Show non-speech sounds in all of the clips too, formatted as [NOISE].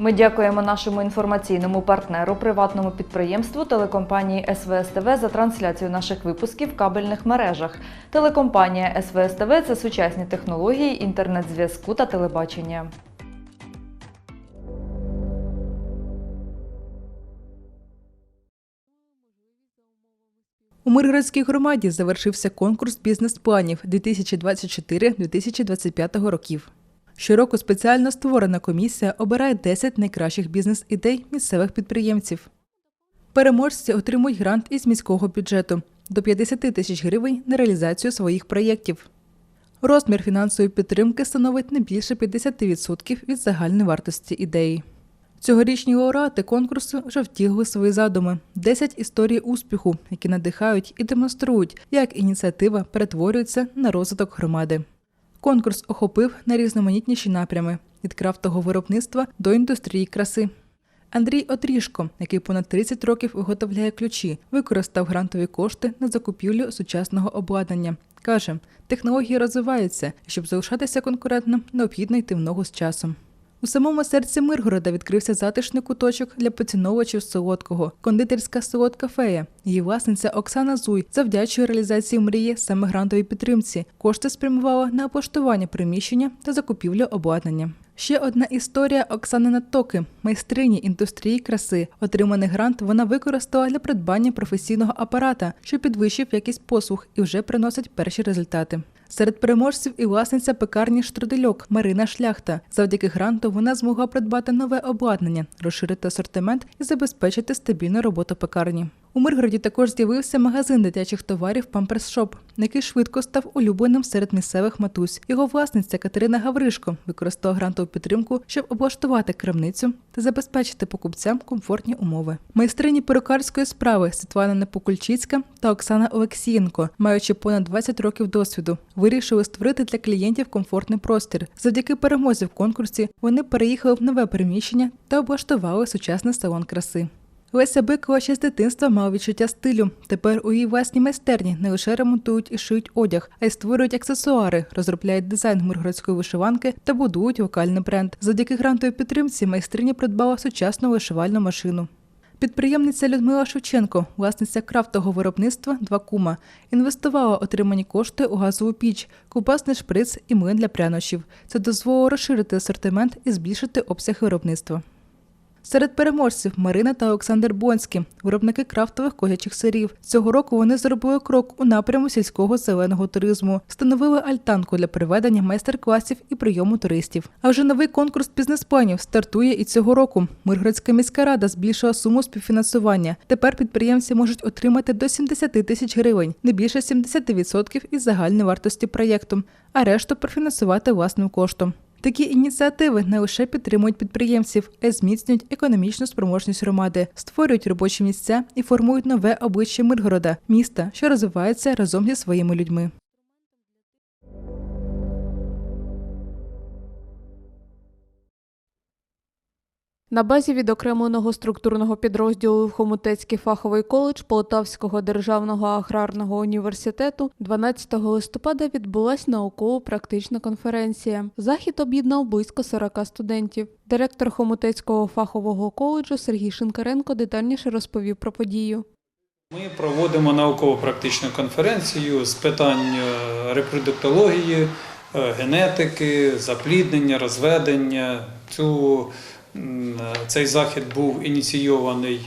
Ми дякуємо нашому інформаційному партнеру, приватному підприємству телекомпанії СВСТВ за трансляцію наших випусків в кабельних мережах. Телекомпанія СВСТВ – це сучасні технології інтернет-зв'язку та телебачення. У Миргородській громаді завершився конкурс бізнес-планів 2024-2025 років. Щороку спеціально створена комісія обирає 10 найкращих бізнес-ідей місцевих підприємців. Переможці отримують грант із міського бюджету до 50 тисяч гривень на реалізацію своїх проєктів. Розмір фінансової підтримки становить не більше 50% від загальної вартості ідеї. Цьогорічні лауреати конкурсу вже втілили свої задуми: 10 історій успіху, які надихають і демонструють, як ініціатива перетворюється на розвиток громади. Конкурс охопив найрізноманітніші напрями від крафтового виробництва до індустрії краси. Андрій Отрішко, який понад 30 років виготовляє ключі, використав грантові кошти на закупівлю сучасного обладнання. Каже, технології розвиваються, і щоб залишатися конкурентним, необхідно йти в ногу з часом. У самому серці Миргорода відкрився затишний куточок для поціновувачів солодкого кондитерська солодка фея. Її власниця Оксана Зуй завдячує реалізації мрії саме грантовій підтримці. Кошти спрямувала на облаштування приміщення та закупівлю обладнання. Ще одна історія Оксани Натоки, майстрині індустрії краси. Отриманий грант вона використала для придбання професійного апарата, що підвищив якість послуг і вже приносить перші результати. Серед переможців і власниця пекарні Штрудельок Марина Шляхта. Завдяки гранту вона змогла придбати нове обладнання, розширити асортимент і забезпечити стабільну роботу пекарні. У Миргороді також з'явився магазин дитячих товарів Shop, який швидко став улюбленим серед місцевих матусь. Його власниця Катерина Гавришко використала грантову підтримку, щоб облаштувати крамницю та забезпечити покупцям комфортні умови. Майстрині перукарської справи Світлана Непокульчицька та Оксана Олексієнко, маючи понад 20 років досвіду, вирішили створити для клієнтів комфортний простір. Завдяки перемозі в конкурсі вони переїхали в нове приміщення та облаштували сучасний салон краси. Леся Бикова ще з дитинства мала відчуття стилю. Тепер у її власній майстерні не лише ремонтують і шиють одяг, а й створюють аксесуари, розробляють дизайн миргородської вишиванки та будують локальний бренд. Завдяки грантовій підтримці майстриня придбала сучасну вишивальну машину. Підприємниця Людмила Шевченко, власниця крафтового виробництва «Два кума, інвестувала отримані кошти у газову піч, купасний шприц і млин для прянощів. Це дозволило розширити асортимент і збільшити обсяг виробництва. Серед переможців Марина та Олександр Бонський, виробники крафтових козячих сирів. Цього року вони зробили крок у напряму сільського зеленого туризму, встановили альтанку для проведення майстер-класів і прийому туристів. А вже новий конкурс бізнес-планів стартує і цього року. Миргородська міська рада збільшила суму співфінансування. Тепер підприємці можуть отримати до 70 тисяч гривень, не більше 70% із загальної вартості проєкту, а решту профінансувати власним коштом. Такі ініціативи не лише підтримують підприємців, а й зміцнюють економічну спроможність громади, створюють робочі місця і формують нове обличчя Миргорода, міста, що розвивається разом зі своїми людьми. На базі відокремленого структурного підрозділу Хомутецький фаховий коледж Полтавського державного аграрного університету 12 листопада відбулася науково-практична конференція. Захід об'єднав близько 40 студентів. Директор Хомутецького фахового коледжу Сергій Шинкаренко детальніше розповів про подію. Ми проводимо науково-практичну конференцію з питань е, репродуктології, е, генетики, запліднення, розведення. Цю, цей захід був ініційований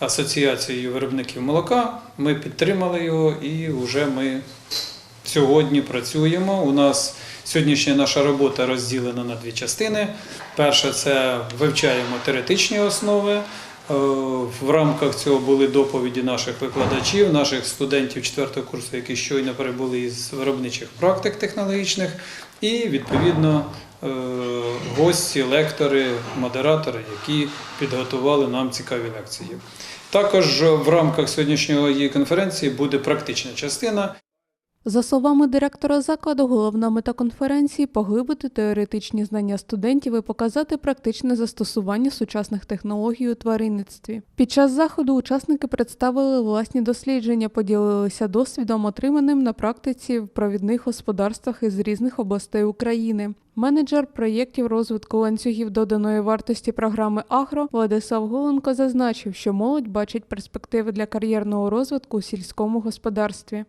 Асоціацією виробників молока. Ми підтримали його і вже ми сьогодні працюємо. У нас сьогоднішня наша робота розділена на дві частини. Перше це вивчаємо теоретичні основи. Е, В рамках цього були доповіді наших викладачів, наших студентів 4 курсу, які щойно перебули із виробничих практик технологічних, і відповідно гості, лектори, модератори, які підготували нам цікаві лекції. Також в рамках сьогоднішньої конференції буде практична частина. За словами директора закладу, головна мета конференції поглибити теоретичні знання студентів і показати практичне застосування сучасних технологій у тваринництві. Під час заходу учасники представили власні дослідження, поділилися досвідом, отриманим на практиці в провідних господарствах із різних областей України. Менеджер проєктів розвитку ланцюгів доданої вартості програми Агро Владислав Голенко зазначив, що молодь бачить перспективи для кар'єрного розвитку у сільському господарстві.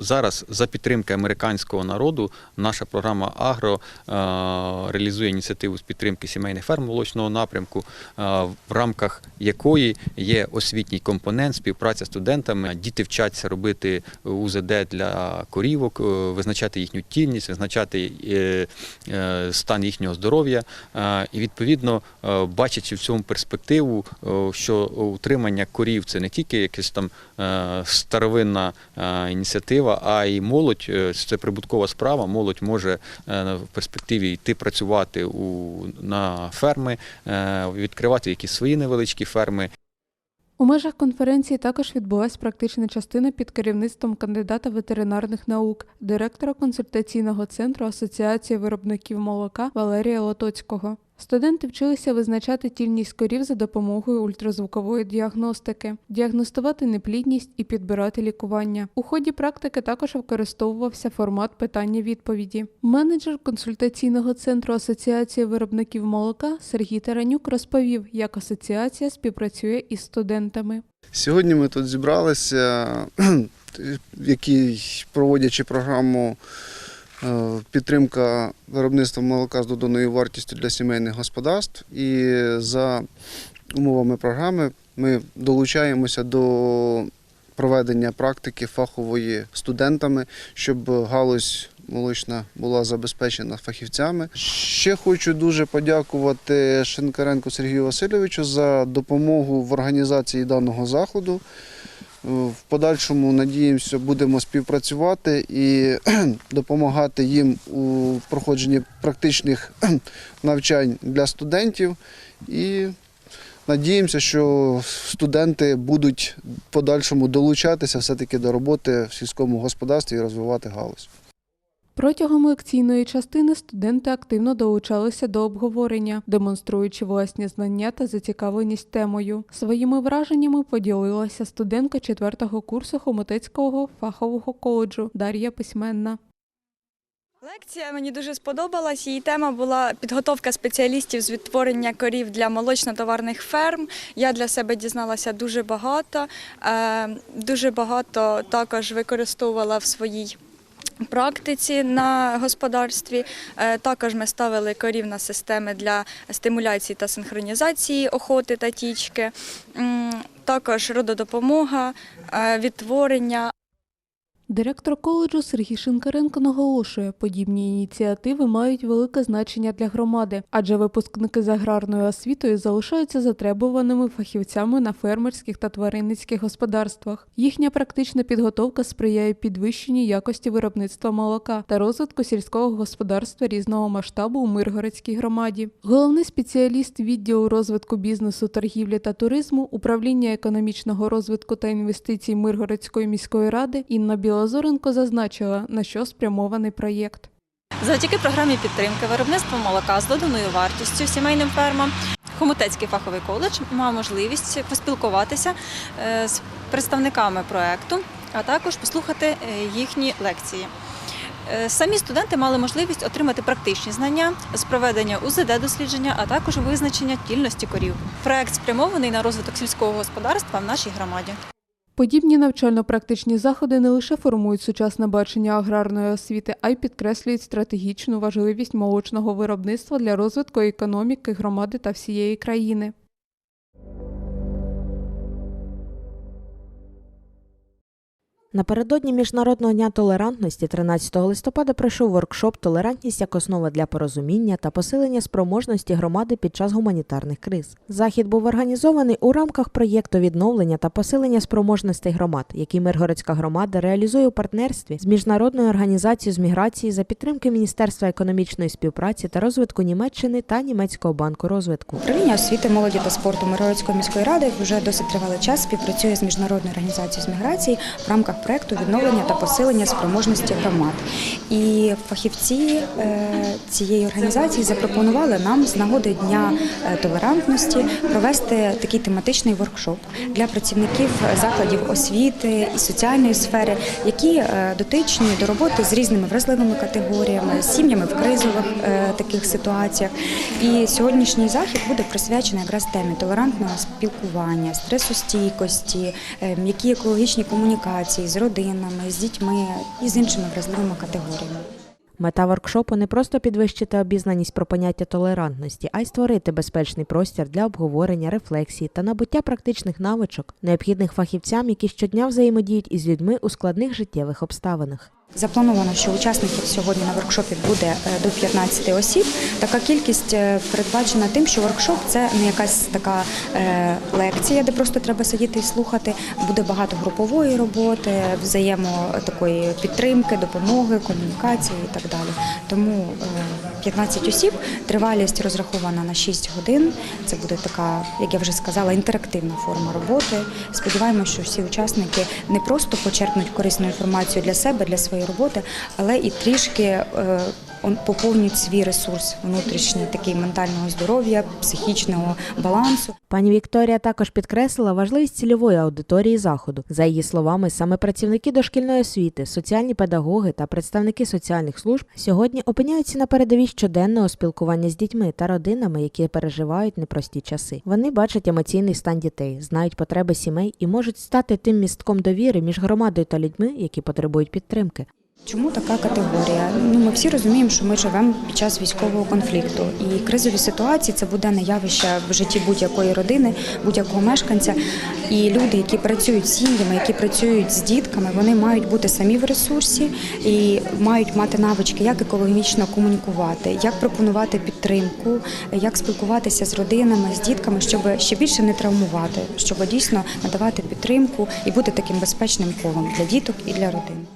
Зараз за підтримки американського народу наша програма Агро е, реалізує ініціативу з підтримки сімейних ферм молочного напрямку, е, в рамках якої є освітній компонент, співпраця з студентами. Діти вчаться робити УЗД для корівок, е, визначати їхню тільність, визначати стан їхнього здоров'я. І відповідно, бачачи в цьому перспективу, що утримання корів це не тільки якась там старовинна е, ініціатива, а й молодь е, це прибуткова справа. Молодь може е, в перспективі йти працювати у, на ферми, е, відкривати якісь свої невеличкі ферми. У межах конференції також відбулася практична частина під керівництвом кандидата ветеринарних наук, директора консультаційного центру Асоціації виробників молока Валерія Лотоцького. Студенти вчилися визначати тільність корів за допомогою ультразвукової діагностики, діагностувати неплідність і підбирати лікування. У ході практики також використовувався формат питання-відповіді. Менеджер консультаційного центру Асоціації виробників молока Сергій Таранюк розповів, як асоціація співпрацює із студентами. Сьогодні ми тут зібралися, [CLEARS THROAT] які проводячи програму підтримка виробництва молока з доданою вартістю для сімейних господарств. І за умовами програми ми долучаємося до проведення практики фахової студентами, щоб галузь молочна була забезпечена фахівцями. Ще хочу дуже подякувати Шинкаренку Сергію Васильовичу за допомогу в організації даного заходу. В подальшому надіємося, будемо співпрацювати і [CLEARS THROAT] допомагати їм у проходженні практичних [CLEARS THROAT] навчань для студентів. І надіємося, що студенти будуть в подальшому долучатися все-таки до роботи в сільському господарстві і розвивати галузь. Протягом лекційної частини студенти активно долучалися до обговорення, демонструючи власні знання та зацікавленість темою. Своїми враженнями поділилася студентка 4-го курсу Хомутецького фахового коледжу Дар'я Письменна. Лекція мені дуже сподобалась. Її тема була підготовка спеціалістів з відтворення корів для молочно-товарних ферм. Я для себе дізналася дуже багато. Е, Дуже багато також використовувала в своїй практиці на господарстві. Е, Також ми ставили корів на системи для стимуляції та синхронізації охоти та тічки. Також рододопомога, е, відтворення, Директор коледжу Сергій Шинкаренко наголошує, подібні ініціативи мають велике значення для громади, адже випускники з аграрною освітою залишаються затребуваними фахівцями на фермерських та тваринницьких господарствах. Їхня практична підготовка сприяє підвищенню якості виробництва молока та розвитку сільського господарства різного масштабу у Миргородській громаді. Головний спеціаліст відділу розвитку бізнесу, торгівлі та туризму, управління економічного розвитку та інвестицій Миргородської міської ради Інна Білозоренко зазначила, на що спрямований проєкт. Завдяки програмі підтримки виробництва молока з доданою вартістю сімейним фермам Хомутецький фаховий коледж мав можливість поспілкуватися е, з представниками проекту, а також послухати е, їхні лекції. Е, Самі студенти мали можливість отримати практичні знання з проведення УЗД-дослідження, а також визначення тільності корів. Проект спрямований на розвиток сільського господарства в нашій громаді. Подібні навчально-практичні заходи не лише формують сучасне бачення аграрної освіти, а й підкреслюють стратегічну важливість молочного виробництва для розвитку економіки громади та всієї країни. Напередодні Міжнародного дня толерантності 13 листопада пройшов воркшоп Толерантність як основа для порозуміння та посилення спроможності громади під час гуманітарних криз. Захід був організований у рамках проєкту відновлення та посилення спроможностей громад, який Миргородська громада реалізує у партнерстві з міжнародною організацією з міграції за підтримки Міністерства економічної співпраці та розвитку Німеччини та Німецького банку розвитку. Управління освіти, молоді та спорту Миргородської міської ради вже досить тривалий час співпрацює з міжнародною організацією з міграції в рамках проекту відновлення та посилення спроможності громад. І фахівці е, цієї організації запропонували нам з нагоди дня е, толерантності провести такий тематичний воркшоп для працівників закладів освіти і соціальної сфери, які е, дотичні до роботи з різними вразливими категоріями, сім'ями в кризових таких ситуаціях. І сьогоднішній захід буде присвячений якраз темі толерантного спілкування, стресостійкості, м'які екологічні комунікації з родинами, з дітьми і з іншими вразливими категоріями. Мета воркшопу не просто підвищити обізнаність про поняття толерантності, а й створити безпечний простір для обговорення, рефлексії та набуття практичних навичок, необхідних фахівцям, які щодня взаємодіють із людьми у складних життєвих обставинах. Заплановано, що учасників сьогодні на воркшопі буде е, до 15 осіб. Така кількість е, передбачена тим, що воркшоп це не якась така е, лекція, де просто треба сидіти і слухати. Буде багато групової роботи, взаємо такої підтримки, допомоги, комунікації і так далі. Тому е, 15 осіб, тривалість розрахована на 6 годин. Це буде така, як я вже сказала, інтерактивна форма роботи. Сподіваємося, що всі учасники не просто почерпнуть корисну інформацію для себе, для своєї роботи, але і трішки е, поповнюють свій ресурс внутрішній, такий ментального здоров'я, психічного балансу. Пані Вікторія також підкреслила важливість цільової аудиторії заходу. За її словами, саме працівники дошкільної освіти, соціальні педагоги та представники соціальних служб сьогодні опиняються на передовій щоденного спілкування з дітьми та родинами, які переживають непрості часи. Вони бачать емоційний стан дітей, знають потреби сімей і можуть стати тим містком довіри між громадою та людьми, які потребують підтримки. Чому така категорія? Ну ми всі розуміємо, що ми живемо під час військового конфлікту, і кризові ситуації це буденне явище в житті будь-якої родини, будь-якого мешканця. І люди, які працюють з сім'ями, які працюють з дітками, вони мають бути самі в ресурсі і мають мати навички, як екологічно комунікувати, як пропонувати підтримку, як спілкуватися з родинами, з дітками, щоб ще більше не травмувати, щоб дійсно надавати підтримку і бути таким безпечним колом для діток і для родин.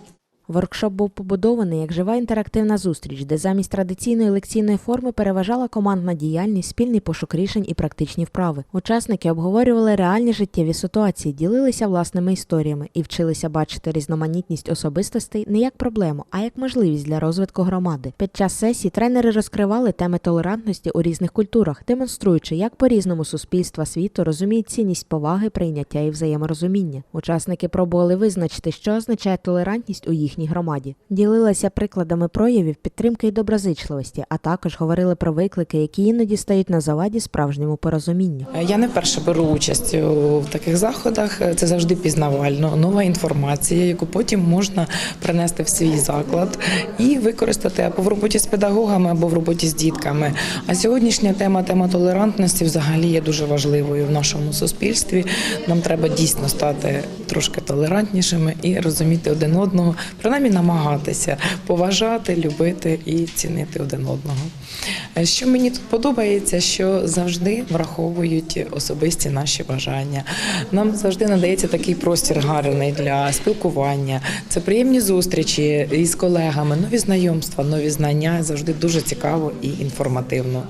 Воркшоп був побудований як жива інтерактивна зустріч, де замість традиційної лекційної форми переважала командна діяльність, спільний пошук рішень і практичні вправи. Учасники обговорювали реальні життєві ситуації, ділилися власними історіями і вчилися бачити різноманітність особистостей не як проблему, а як можливість для розвитку громади. Під час сесії тренери розкривали теми толерантності у різних культурах, демонструючи, як по-різному суспільства світу розуміють цінність поваги, прийняття і взаєморозуміння. Учасники пробували визначити, що означає толерантність у їхній громаді. Ділилися прикладами проявів підтримки і доброзичливості, а також говорили про виклики, які іноді стають на заваді справжньому порозумінню. Я не вперше беру участь у таких заходах. Це завжди пізнавально, нова інформація, яку потім можна принести в свій заклад і використати або в роботі з педагогами, або в роботі з дітками. А сьогоднішня тема, тема толерантності, взагалі є дуже важливою в нашому суспільстві. Нам треба дійсно стати трошки толерантнішими і розуміти один одного, принаймні намагатися поважати, любити і цінити один одного. Е, Що мені тут подобається, що завжди враховують особисті наші бажання. Нам завжди надається такий простір гарний для спілкування. Це приємні зустрічі із колегами, нові знайомства, нові знання. Завжди дуже цікаво і інформативно.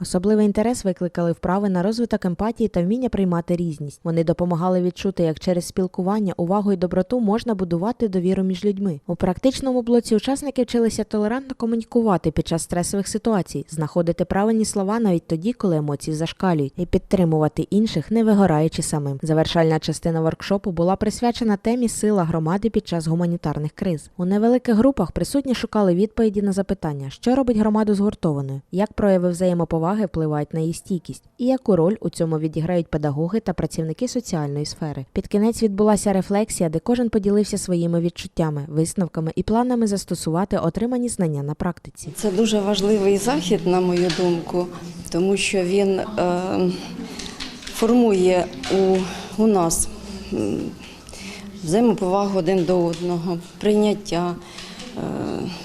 Особливий інтерес викликали вправи на розвиток емпатії та вміння приймати різність. Вони допомагали відчути, як через спілкування, увагу і доброту можна будувати довіру між людьми. У практичному блоці учасники вчилися толерантно комунікувати під час стресових ситуацій, знаходити правильні слова навіть тоді, коли емоції зашкалюють, і підтримувати інших, не вигораючи самим. Завершальна частина воркшопу була присвячена темі сила громади під час гуманітарних криз. У невеликих групах присутні шукали відповіді на запитання, що робить громаду згуртованою, як прояви взаємоповаги впливають на її стійкість, і яку роль у цьому відіграють педагоги та працівники соціальної сфери. Під кінець відбулася рефлексія, де кожен поділився своїми відчуттями, висновками і планами застосувати отримані знання на практиці. Це дуже важливий захід, на мою думку, тому що він е, формує у, у нас взаємоповагу один до одного, прийняття,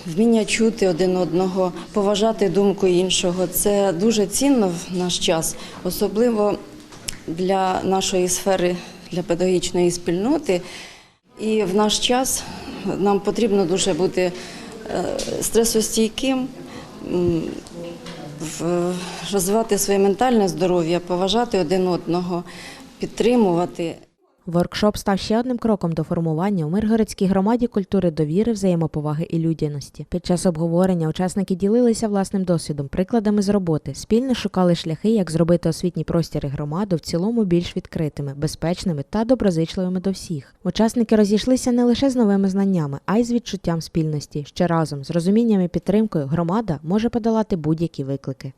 вміння чути один одного, поважати думку іншого. Це дуже цінно в наш час, особливо для нашої сфери, для педагогічної спільноти. І в наш час нам потрібно дуже бути е, стресостійким, розвивати своє ментальне здоров'я, поважати один одного, підтримувати. Воркшоп став ще одним кроком до формування у Миргородській громаді культури довіри, взаємоповаги і людяності. Під час обговорення учасники ділилися власним досвідом, прикладами з роботи, спільно шукали шляхи, як зробити освітні простіри громади в цілому більш відкритими, безпечними та доброзичливими до всіх. Учасники розійшлися не лише з новими знаннями, а й з відчуттям спільності, що разом з розумінням і підтримкою громада може подолати будь-які виклики.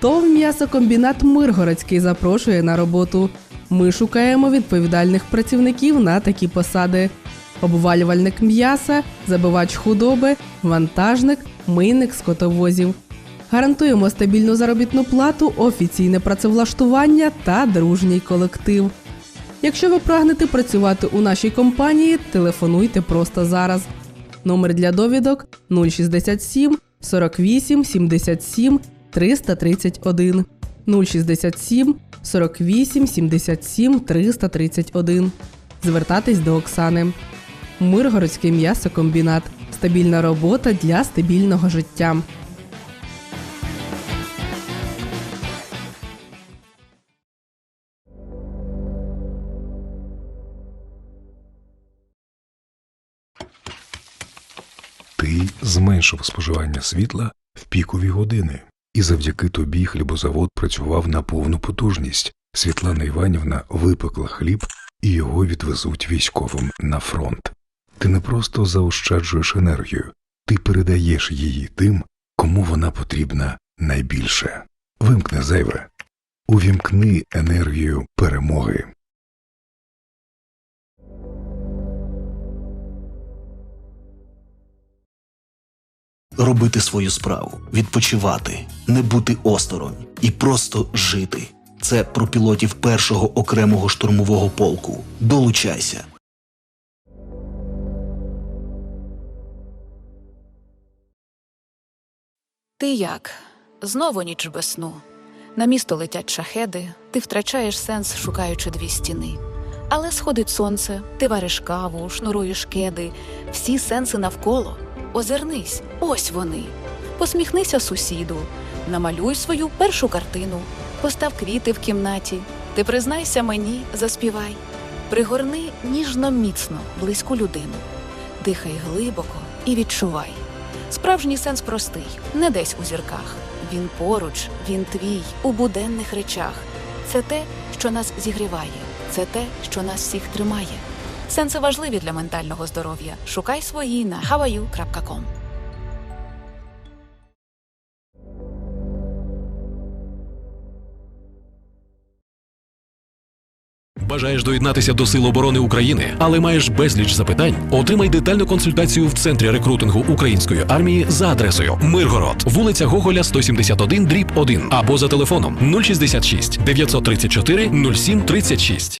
ТОВ м'ясокомбінат Миргородський запрошує на роботу. Ми шукаємо відповідальних працівників на такі посади: обвалювальник м'яса, забивач худоби, вантажник, мийник скотовозів. Гарантуємо стабільну заробітну плату, офіційне працевлаштування та дружній колектив. Якщо ви прагнете працювати у нашій компанії, телефонуйте просто зараз. Номер для довідок 067 48 77 331 067 48 77 331. Звертатись до Оксани. Миргородський м'ясокомбінат. Стабільна робота для стабільного життя. Ти зменшив споживання світла в пікові години, і завдяки тобі хлібозавод працював на повну потужність. Світлана Іванівна випекла хліб і його відвезуть військовим на фронт. Ти не просто заощаджуєш енергію, ти передаєш її тим, кому вона потрібна найбільше. Вимкни зайве, увімкни енергію перемоги. Робити свою справу, відпочивати, не бути осторонь і просто жити. Це про пілотів першого окремого штурмового полку. Долучайся. Ти як? Знову ніч без сну. На місто летять шахеди, ти втрачаєш сенс, шукаючи дві стіни. Але сходить сонце, ти вариш каву, шнуруєш кеди, всі сенси навколо. Озирнись, ось вони. Посміхнися сусіду, намалюй свою першу картину, постав квіти в кімнаті. Ти признайся мені, заспівай. Пригорни ніжно міцно, близьку людину. Дихай глибоко і відчувай. Справжній сенс простий, не десь у зірках. Він поруч, він твій, у буденних речах. Це те, що нас зігріває, це те, що нас всіх тримає. Сенси важливі для ментального здоров'я. Шукай свої на hawaii.com. Бажаєш доєднатися до Сил оборони України, але маєш безліч запитань? Отримай детальну консультацію в центрі рекрутингу української армії за адресою Миргород, вулиця Гоголя, 171, дріб 1 або за телефоном 066 934 07 36.